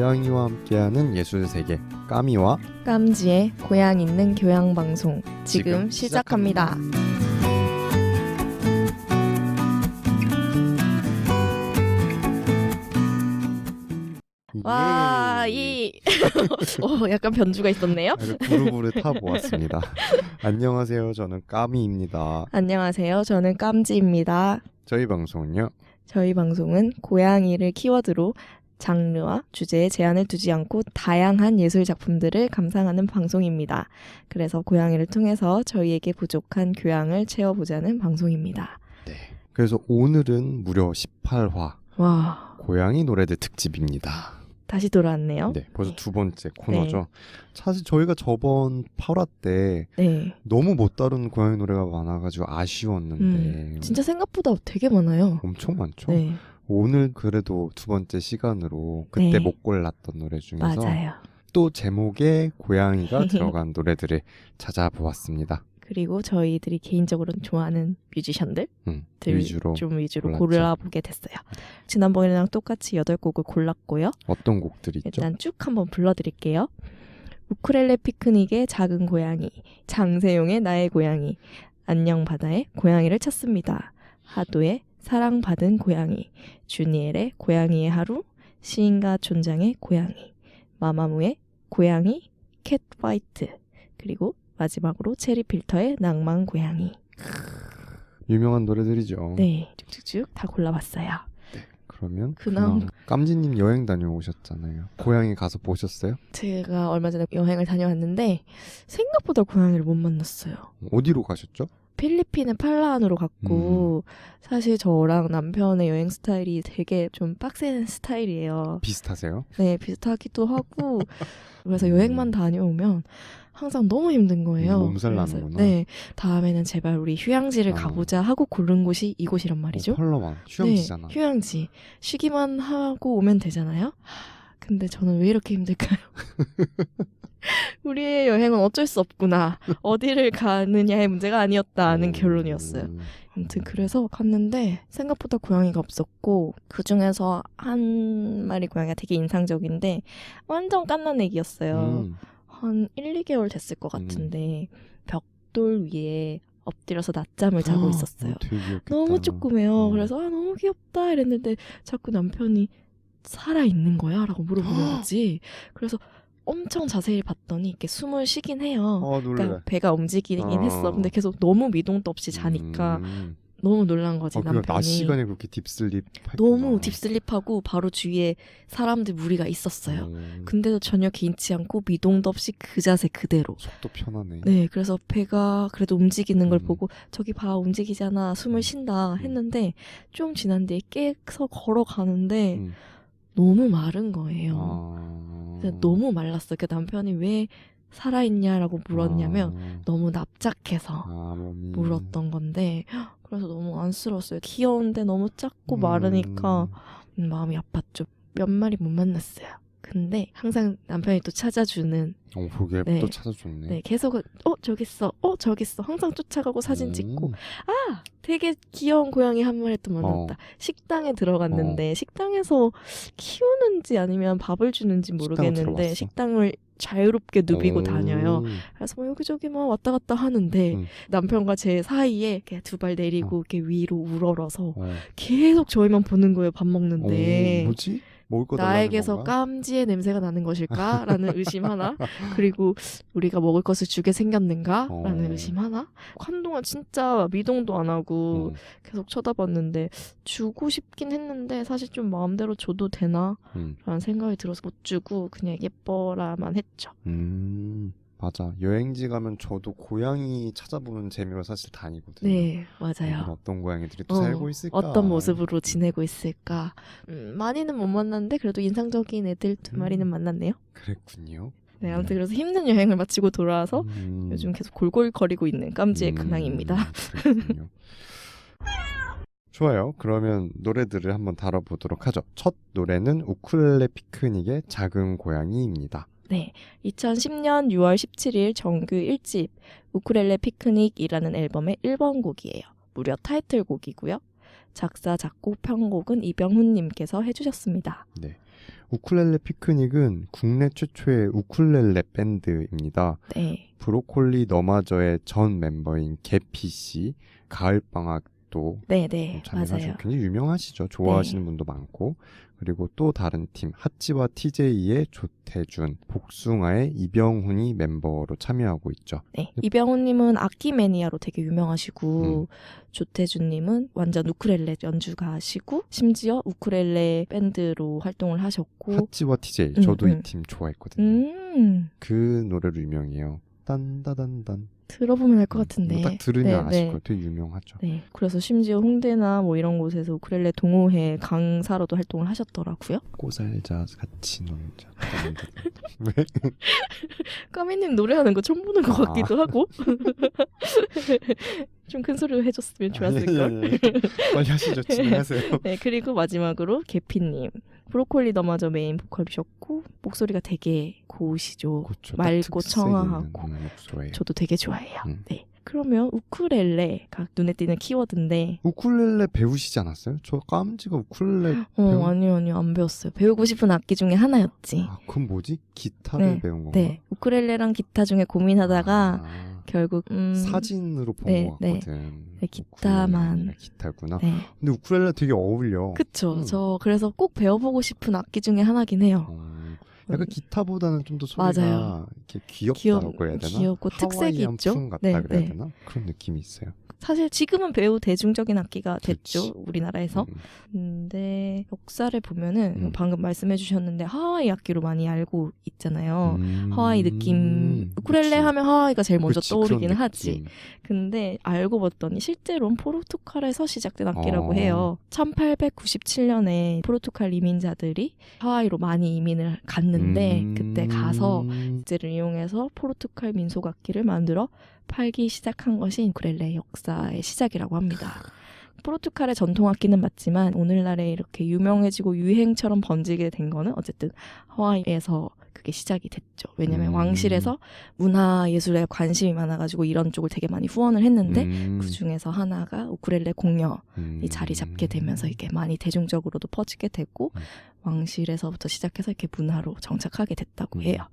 고양이와 함께하는 예술 세계 까미와 깜지의 고향 있는 교양 방송 지금, 지금 시작합니다. 와, 예. 이 어, 약간 변주가 있었네요. 아주 그루브를 타 보았습니다. 안녕하세요. 저는 까미입니다. 안녕하세요. 저는 깜지입니다. 저희 방송은요. 저희 방송은 고양이를 키워드로 장르와 주제에 제한을 두지 않고 다양한 예술 작품들을 감상하는 방송입니다. 그래서 고양이를 통해서 저희에게 부족한 교양을 채워보자는 방송입니다. 네. 그래서 오늘은 무려 18화 와, 고양이 노래들 특집입니다. 다시 돌아왔네요. 네, 벌써 두 번째 코너죠. 사실 저희가 저번 8화 때 네. 너무 못 다룬 고양이 노래가 많아가지고 아쉬웠는데 음, 진짜 생각보다 되게 많아요. 엄청 많죠. 네, 오늘 그래도 두 번째 시간으로 그때 네. 못 골랐던 노래 중에서 맞아요. 또 제목에 고양이가 들어간 노래들을 찾아보았습니다. 그리고 저희들이 개인적으로 좋아하는 뮤지션들 음, 들 위주로 좀 위주로. 골라보게 됐어요. 지난번이랑 똑같이 8곡을 골랐고요. 어떤 곡들이 있죠? 일단 쭉 한번 불러드릴게요. 우크렐레 피크닉의 작은 고양이, 장세용의 나의 고양이, 안녕 바다의 고양이를 찾습니다. 하도의 사랑받은 고양이, 주니엘의 고양이의 하루, 시인과 촌장의 고양이, 마마무의 고양이, 캣 화이트, 그리고 마지막으로 체리 필터의 낭만 고양이. 유명한 노래들이죠. 네, 쭉쭉쭉 다 골라봤어요. 그러면 그나마- 그나마 깜지님 여행 다녀오셨잖아요. 고양이 가서 보셨어요? 제가 얼마 전에 여행을 다녀왔는데 생각보다 고양이를 못 만났어요. 어디로 가셨죠? 필리핀의 팔라안으로 갔고 음. 사실 저랑 남편의 여행 스타일이 되게 좀 빡센 스타일이에요. 비슷하세요? 네, 비슷하기도 하고 그래서 음. 여행만 다녀오면 항상 너무 힘든 거예요. 음, 몸살 나는구나. 네, 다음에는 제발 우리 휴양지를 아. 가보자 하고 고른 곳이 이곳이란 말이죠. 어, 펄러만 휴양지잖아. 네, 휴양지. 쉬기만 하고 오면 되잖아요. 하, 근데 저는 왜 이렇게 힘들까요? 우리의 여행은 어쩔 수 없구나. 어디를 가느냐의 문제가 아니었다는 음. 결론이었어요. 아무튼 그래서 갔는데 생각보다 고양이가 없었고 그 중에서 한 마리 고양이가 되게 인상적인데 완전 깐난 애기였어요. 음. 한 1, 2개월 됐을 것 같은데 벽돌 위에 엎드려서 낮잠을 자고 있었어요. 어, 되게 귀엽겠다. 너무 조그매요. 음. 그래서 아 너무 귀엽다 이랬는데 자꾸 남편이 살아 있는 거야라고 물어보는 거지. 그래서 엄청 자세히 봤더니 이렇게 숨을 쉬긴 해요. 어 놀래. 그러니까 배가 움직이긴 어. 했어. 근데 계속 너무 미동도 없이 자니까 음. 너무 놀란 거지 낮 남편이. 시간에 그렇게 딥슬립 너무 딥슬립하고 바로 주위에 사람들 무리가 있었어요. 음. 근데도 전혀 개인치 않고 미동도 없이 그 자세 그대로. 속도 편하네. 네, 그래서 배가 그래도 움직이는 걸 음. 보고 저기 봐 움직이잖아 숨을 쉰다 했는데 좀 지난 뒤에 깨서 걸어가는데 음. 너무 마른 거예요. 아... 그래서 너무 말랐어. 그 남편이 왜 살아있냐라고 물었냐면 아, 너무 납작해서 아, 몸이... 물었던 건데 그래서 너무 안쓰러웠어요. 귀여운데 너무 작고 음. 마르니까 음, 마음이 아팠죠. 몇 마리 못 만났어요. 근데 항상 남편이 또 찾아주는 어, 그게 네. 또 찾아줬네. 네 계속 어 저기 있어 어 저기 있어 항상 쫓아가고 사진 음. 찍고 아 되게 귀여운 고양이 한 마리 또 만났다 어. 식당에 들어갔는데 식당에서 키우는지 아니면 밥을 주는지 모르겠는데? 식당을 자유롭게 누비고 오. 다녀요 그래서 뭐 여기저기 막 왔다 갔다 하는데 음. 남편과 제 사이에 두발 내리고 이렇게 위로 우러러서 어. 계속 저희만 보는 거예요 밥 어, 먹는데 뭐지? 먹을 거 나에게서? 깜지의 냄새가 나는 것일까라는 의심 하나 그리고 우리가 먹을 것을 주게 생겼는가라는 어. 의심 하나 한동안 진짜 미동도 안 하고 음. 계속 쳐다봤는데 주고 싶긴 했는데 사실 좀 마음대로 줘도 되나라는 음. 생각이 들어서 못 주고 그냥 예뻐라만 했죠. 음. 맞아. 여행지 가면 저도 고양이 찾아보는 재미로 사실 다니거든요. 네 맞아요. 어떤 고양이들이 또 어, 살고 있을까? 어떤 모습으로 지내고 있을까? 음, 많이는 못 만났는데 그래도 인상적인 애들 두 음. 마리는 만났네요. 그랬군요. 네 아무튼 그래서 힘든 여행을 마치고 돌아와서 음. 요즘 계속 골골거리고 있는 깜지의 음, 근황입니다. 그랬군요. 좋아요. 그러면 노래들을 한번 다뤄보도록 하죠. 첫 노래는 우쿨렐레 피크닉의 작은 고양이입니다. 네, 2010년 6월 17일 정규 1집 우쿠렐레 피크닉이라는 앨범의 1번 곡이에요. 무려 타이틀곡이고요. 작사, 작곡, 편곡은 이병훈님께서 해주셨습니다. 우쿨렐레 피크닉은 국내 최초의 우쿨렐레 밴드입니다. 네. 브로콜리 너마저의 전 멤버인 개피 씨 가을 방학 도 네, 네. 참여해서 맞아요. 굉장히 유명하시죠. 좋아하시는 분도 많고 그리고 또 다른 팀 핫지와 TJ의 조태준, 복숭아의 이병훈이 멤버로 참여하고 있죠. 네. 이병훈님은 악기 매니아로 되게 유명하시고 음. 조태준님은 완전 우쿨렐레 연주가시고 심지어 우쿨렐레 밴드로 활동을 하셨고 핫지와 TJ 음, 저도 음. 이팀 좋아했거든요. 음그 노래로 유명해요. 딴다단단. 들어보면 알 것 같은데. 이거 딱 들으면 네, 아실 네. 거예요. 되게 유명하죠. 네. 그래서 심지어 홍대나 뭐 이런 곳에서 우쿨렐레 동호회 강사로도 활동을 하셨더라고요. 꼬살자 같이 놀자. 딴다단. 왜? 까미님 노래하는 거 처음 보는 것 아. 같기도 하고. 좀 큰 소리로 해줬으면 좋았을걸. 아니, 아니, 아니. 빨리 하시죠. 진행하세요. 네, 그리고 마지막으로 개피님. 브로콜리 너마저 메인 보컬이셨고, 목소리가 되게 고우시죠. 맑고 청아하고. 저도 되게 좋아해요. 음. 네. 그러면 우쿨렐레가 눈에 띄는 키워드인데, 우쿨렐레 배우시지 않았어요? 저 깜지가 우쿨렐레 어, 배운- 아니요, 아니요, 안 배웠어요. 배우고 싶은 악기 중에 하나였지. 아, 그건 뭐지? 기타를 네, 배운 건가? 네. 우쿨렐레랑 기타 중에 고민하다가, 아, 결국, 음. 사진으로 본 네, 것 네. 같거든. 네, 기타만. 아니라 기타구나. 네. 근데 우쿨렐레 되게 어울려. 그쵸. 음. 저 그래서 꼭 배워보고 싶은 악기 중에 하나긴 해요. 어, 약간 기타보다는 좀 더 소리가 맞아요. 이렇게 귀엽다고 귀엽- 해야 되나? 귀엽고 특색이 있죠. 풍 같다 네, 그래야 네. 되나? 그런 느낌이 있어요. 사실 지금은 매우 대중적인 악기가 됐죠. 그치. 우리나라에서. 음, 근데 역사를 보면은 음. 방금 말씀해 주셨는데 하와이 악기로 많이 알고 있잖아요. 음, 하와이 느낌 우쿨렐레. 하면 하와이가 제일 먼저 그치, 떠오르기는 그런 하지. 근데 알고 봤더니 실제로는 포르투갈에서 시작된 악기라고 어. 해요. 1897년에 포르투갈 이민자들이 하와이로 많이 이민을 갔는데 음. 그때 가서 를 이용해서 포르투갈 민속 악기를 만들어 팔기 시작한 것이 우쿨렐레 역사의 시작이라고 합니다. 포르투갈의 전통 악기는 맞지만 오늘날에 이렇게 유명해지고 유행처럼 번지게 된 거는 어쨌든 하와이에서 그게 시작이 됐죠. 왜냐면 음. 왕실에서 문화 예술에 관심이 많아가지고 이런 쪽을 되게 많이 후원을 했는데 음, 그 중에서 하나가 우쿨렐레 공연이 음. 자리 잡게 되면서 이게 많이 대중적으로도 퍼지게 되고 음. 왕실에서부터 시작해서 이렇게 문화로 정착하게 됐다고 음. 해요.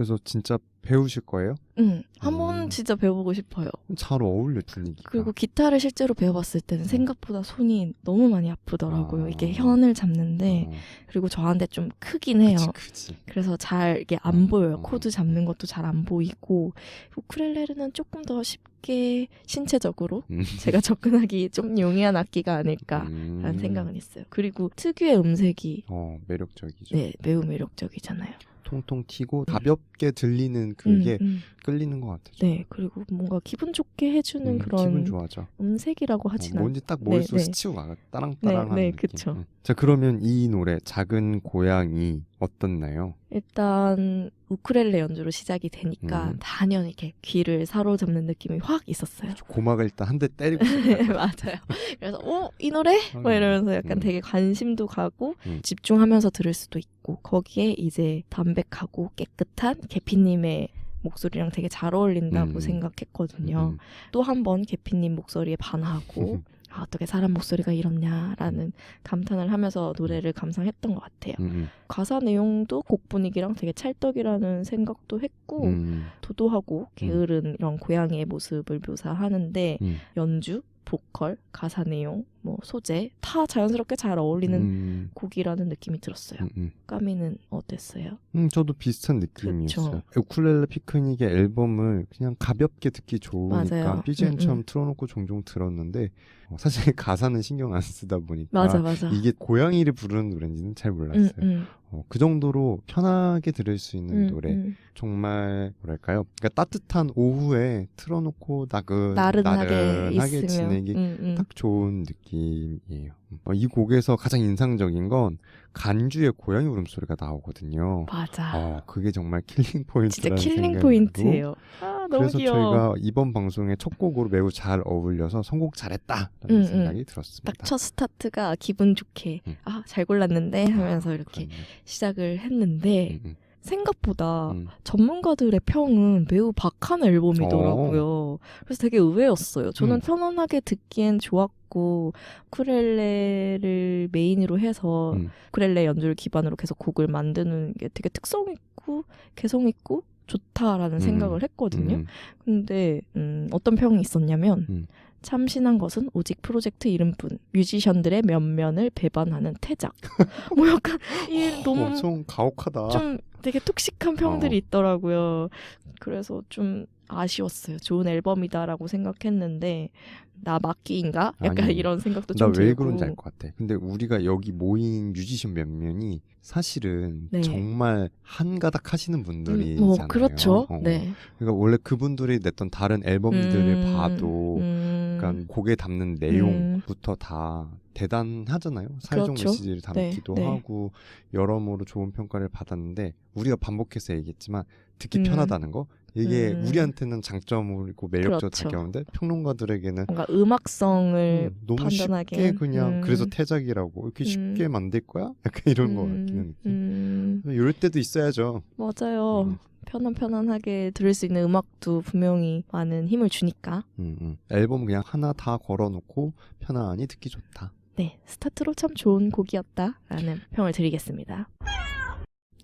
그래서 진짜 배우실 거예요? 응, 한번 음. 진짜 배워보고 싶어요. 잘 어울려 분위기가. 그리고 기타를 실제로 배워봤을 때는 생각보다 손이 너무 많이 아프더라고요. 아. 이게 현을 잡는데 어, 그리고 저한테 좀 크긴 해요. 그치, 그치. 그래서 잘 이게 안 어, 보여요. 어. 코드 잡는 것도 잘 안 보이고 우쿨렐레는 조금 더 쉽게 신체적으로 음. 제가 접근하기 좀 용이한 악기가 아닐까라는 음. 생각은 있어요. 그리고 특유의 음색이 어 매력적이죠. 네 매우 매력적이잖아요. 통통 튀고 가볍게 들리는 그게 음, 음. 끌리는 것 같아요. 네 그리고 뭔가 기분 좋게 해주는 음, 그런 기분 좋아죠. 음색이라고 어, 하진 않. 뭔지 딱 네, 네. 스치고 가 따랑따랑하는 네, 네, 느낌. 그쵸. 음. 자 그러면 이 노래 작은 고양이 어떻나요? 일단 우쿨렐레 연주로 시작이 되니까 음. 단연 이렇게 귀를 사로잡는 느낌이 확 있었어요. 고막을 일단 한 대 때리고 네, 맞아요. 그래서 어, 이 노래? 뭐 이러면서 약간 음. 되게 관심도 가고 음. 집중하면서 들을 수도 있고 거기에 이제 담백하고 깨끗한 개피님의 목소리랑 되게 잘 어울린다고 음. 생각했거든요. 음. 또한 번 개피님 목소리에 반하고 아, 어떻게 사람 목소리가 이렇냐라는 감탄을 하면서 노래를 감상했던 것 같아요. 음, 가사 내용도 곡 분위기랑 되게 찰떡이라는 생각도 했고 음, 도도하고 게으른 이런 고양이의 모습을 묘사하는데 음, 연주, 보컬, 가사 내용, 뭐 소재 다 자연스럽게 잘 어울리는 음, 곡이라는 느낌이 들었어요. 음, 음. 까미는 어땠어요? 음, 저도 비슷한 느낌이었어요. 그쵸. 우쿨렐레 피크닉의 앨범을 그냥 가볍게 듣기 좋으니까 맞아요. BGM처럼 음, 음. 틀어놓고 종종 들었는데 어, 사실 가사는 신경 안 쓰다 보니까 맞아 맞아. 이게 고양이를 부르는 노래인지는 잘 몰랐어요. 음, 음, 어, 그 정도로 편하게 들을 수 있는 음, 노래. 음. 정말 뭐랄까요? 그러니까 따뜻한 오후에 틀어놓고 나긋 나른하게, 나른하게 있으면 지내기. 딱 좋은 느낌 이에요. 어, 이 곡에서 가장 인상적인 건 간주의 고양이 울음소리가 나오거든요. 맞아. 어, 그게 정말 킬링 포인트. 진짜 킬링 포인트예요. 아 그래서 귀여워. 저희가 이번 방송의 첫 곡으로 매우 잘 어울려서 선곡 잘했다라는 음, 생각이 들었습니다. 딱 첫 스타트가 기분 좋게 음. 아잘 골랐는데 하면서 이렇게 그렇네요. 시작을 했는데 음, 음. 생각보다 음. 전문가들의 평은 매우 박한 앨범이더라고요. 그래서 되게 의외였어요. 저는 음. 편안하게 듣기엔 좋았고 우쿨렐레를 메인으로 해서 음. 우쿨렐레 연주를 기반으로 계속 곡을 만드는 게 되게 특성 있고 개성 있고 좋다라는 음. 생각을 했거든요. 음. 근데 음, 어떤 평이 있었냐면 음. 참신한 것은 오직 프로젝트 이름뿐 뮤지션들의 면면을 배반하는 태작. 뭐 약간 이 너무 엄청 가혹하다. 좀 되게 톡식한 평들이 어. 있더라고요. 그래서 좀 아쉬웠어요. 좋은 앨범이다라고 생각했는데 나 막기인가? 약간 아니, 이런 생각도 나좀왜 들고. 그런지 알 것 같아. 근데 우리가 여기 모인 뮤지션 몇 명이 사실은 네. 정말 한 가닥 하시는 분들이잖아요. 음, 뭐 그렇죠. 어. 네. 그러니까 원래 그분들이 냈던 다른 앨범들을 음, 봐도 음, 약간 곡에 담는 내용부터 다 대단하잖아요. 사회적 그렇죠. 메시지를 담기도 네, 네. 하고 여러모로 좋은 평가를 받았는데 우리가 반복해서 얘기했지만 듣기 음. 편하다는 거 이게 음. 우리한테는 장점이고 매력적으로 그렇죠. 다가오는데 평론가들에게는 뭔가 음악성을 음, 너무 판단하기엔, 쉽게 그냥 음. 그래서 태작이라고 이렇게 음. 쉽게 만들 거야? 약간 이런 거 같기는 음, 느낌. 음, 이럴 때도 있어야죠. 맞아요. 음. 편안 편안하게 들을 수 있는 음악도 분명히 많은 힘을 주니까. 음, 음. 앨범 그냥 하나 다 걸어놓고 편안히 듣기 좋다. 네, 스타트로 참 좋은 곡이었다라는 평을 드리겠습니다.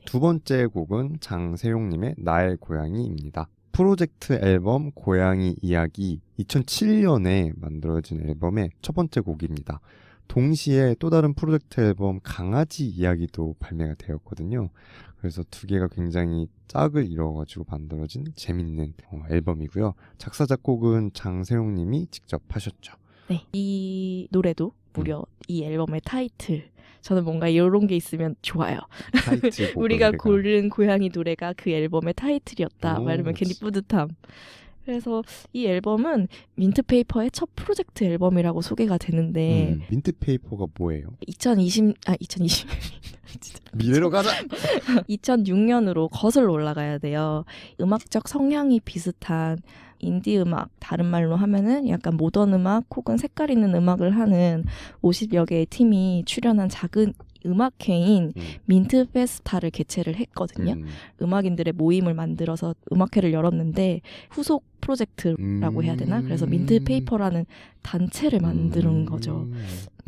두 번째 곡은 장세용님의 나의 고양이입니다. 프로젝트 앨범 고양이 이야기 2007년에 만들어진 앨범의 첫 번째 곡입니다. 동시에 또 다른 프로젝트 앨범 강아지 이야기도 발매가 되었거든요. 그래서 두 개가 굉장히 짝을 이뤄가지고 만들어진 재밌는 어, 앨범이고요. 작사 작곡은 장세용님이 직접 하셨죠. 네, 이 노래도 음. 무려 이 앨범의 타이틀. 저는 뭔가 이런 게 있으면 좋아요. 우리가 노래가. 고른 고양이 노래가 그 앨범의 타이틀이었다. 오, 말하면 괜히 지- 뿌듯함. 그래서 이 앨범은 민트페이퍼의 첫 프로젝트 앨범이라고 소개가 되는데 음, 민트페이퍼가 뭐예요? 2020, 아, 2020, 진짜. 미래로 가자! 2006년으로 거슬러 올라가야 돼요. 음악적 성향이 비슷한 인디 음악, 다른 말로 하면은 약간 모던 음악 혹은 색깔 있는 음악을 하는 50여 개의 팀이 출연한 작은 음악회인 음, 민트 페스타를 개최를 했거든요. 음, 음악인들의 모임을 만들어서 음악회를 열었는데 후속 프로젝트라고 해야 되나? 그래서 음. 민트 페이퍼라는 단체를 만드는 음. 거죠.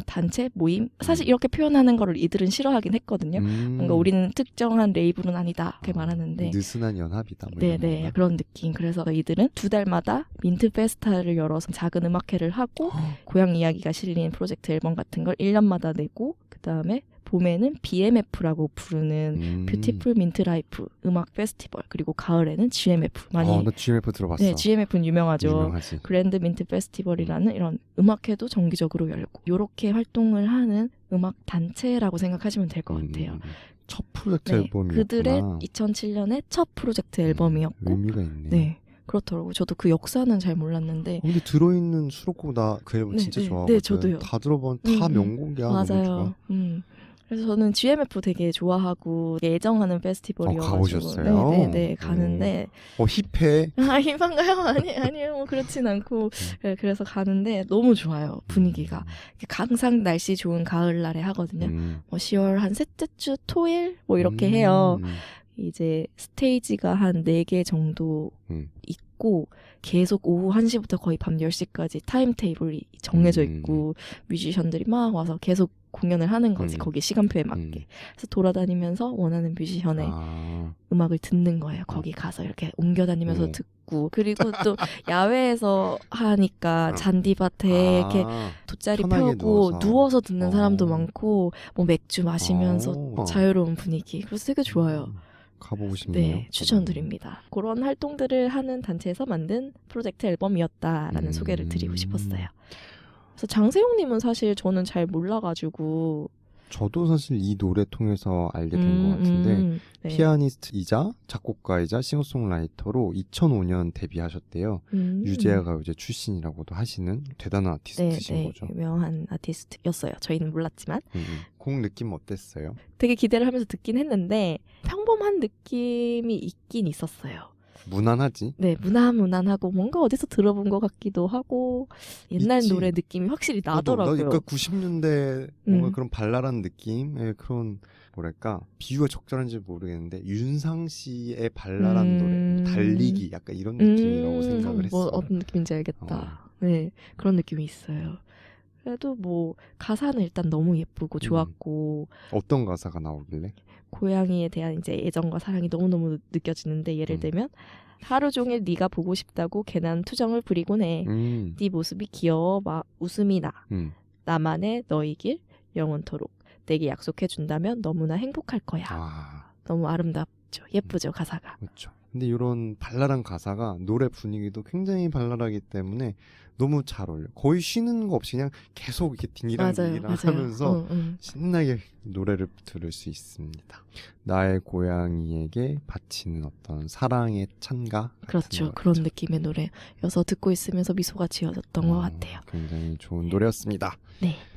단체 모임? 사실 이렇게 표현하는 거를 이들은 싫어하긴 했거든요. 음. 뭔가 우리는 특정한 레이블은 아니다 이렇게 말하는데 느슨한 연합이다. 뭐 네네 건가? 그런 느낌 그래서 이들은 두 달마다 민트 페스타를 열어서 작은 음악회를 하고 고향 이야기가 실린 프로젝트 앨범 같은 걸 1년마다 내고 그 다음에 봄에는 BMF라고 부르는 음. 뷰티풀 민트 라이프 음악 페스티벌 그리고 가을에는 GMF 많이 어, 나 GMF 들어봤어. 네 GMF는 유명하죠 유명하지. 그랜드 민트 페스티벌이라는 이런 음악회도 정기적으로 열고 이렇게 활동을 하는 음악 단체라고 생각하시면 될 것 같아요. 음, 첫 프로젝트 네, 앨범이었구나. 그들의 2007년의 첫 프로젝트 앨범이었고, 의미가 있네. 네 그렇더라고요. 저도 그 역사는 잘 몰랐는데 어, 근데 들어있는 수록곡 나 그 앨범 네, 진짜 네, 좋아하거든. 네, 저도요. 다 들어본 다 음, 음. 명곡이야. 맞아요. 음. 그래서 저는 GMF 되게 좋아하고 애정하는 페스티벌이어가지고 어, 가보셨어요? 네 네 네 가는데 어 힙해. 아 이만가요? 아니 아니요 뭐 그렇진 않고 네, 그래서 가는데 너무 좋아요 분위기가 항상 날씨 좋은 가을날에 하거든요. 음. 뭐 10월 한 셋째 주 토일 뭐 이렇게 음. 해요. 이제 스테이지가 한 4개 정도 음. 있고 계속 오후 1시부터 거의 밤 10시까지 타임 테이블이 정해져 음. 있고 뮤지션들이 막 와서 계속 공연을 하는 거지 음. 거기 시간표에 맞게 음. 그래서 돌아다니면서 원하는 뮤지션의 아, 음악을 듣는 거예요 거기 가서 이렇게 옮겨 다니면서 오. 듣고 그리고 또 야외에서 하니까 어. 잔디밭에 이렇게 아, 돗자리 편하게 펴고 누워서. 누워서 듣는 사람도 어. 많고 뭐 맥주 마시면서 어. 자유로운 분위기 그래서 되게 좋아요 음, 가보고 싶네요. 네, 추천드립니다. 그런 활동들을 하는 단체에서 만든 프로젝트 앨범이었다라는 음. 소개를 드리고 싶었어요. 그래서 장세용님은 사실 저는 잘 몰라가지고 저도 사실 이 노래 통해서 알게 된 음, 것 같은데 음, 네. 피아니스트이자 작곡가이자 싱어송라이터로 2005년 데뷔하셨대요. 음. 유재하 가요제 출신이라고도 하시는 대단한 네, 아티스트신 네, 거죠. 유명한 아티스트였어요. 저희는 몰랐지만 음, 음. 곡 느낌 어땠어요? 되게 기대를 하면서 듣긴 했는데 평범한 느낌이 있긴 있었어요. 무난하지? 네, 무난무난하고 뭔가 어디서 들어본 것 같기도 하고 옛날 있지. 노래 느낌이 확실히 나더라고요. 나 그러니까 90년대 뭔가 음. 그런 발랄한 느낌의 그런 뭐랄까 비유가 적절한지 모르겠는데 윤상 씨의 발랄한 음. 노래, 뭐 달리기 약간 이런 느낌이라고 생각을 했어. 뭐 어떤 느낌인지 알겠다. 네, 그런 느낌이 있어요. 그래도 뭐 가사는 일단 너무 예쁘고 좋았고 어떤 가사가 나오길래? 고양이에 대한 이제 애정과 사랑이 너무너무 느껴지는데 예를 음. 들면 하루 종일 네가 보고 싶다고 괜한 투정을 부리곤 해. 음, 네 모습이 귀여워 막 웃음이 나. 음, 나만의 너의 길 영원토록 내게 약속해 준다면 너무나 행복할 거야. 아, 너무 아름답죠. 예쁘죠 가사가. 그렇죠. 근데 이런 발랄한 가사가 노래 분위기도 굉장히 발랄하기 때문에 너무 잘 어울려. 거의 쉬는 거 없이 그냥 계속 이렇게 맞아요, 맞아요. 하면서 응, 응. 신나게 노래를 들을 수 있습니다. 나의 고양이에게 바치는 어떤 사랑의 찬가 그렇죠. 그런 느낌의 노래여서 듣고 있으면서 미소가 지어졌던 것 어, 같아요. 굉장히 좋은 노래였습니다. 네.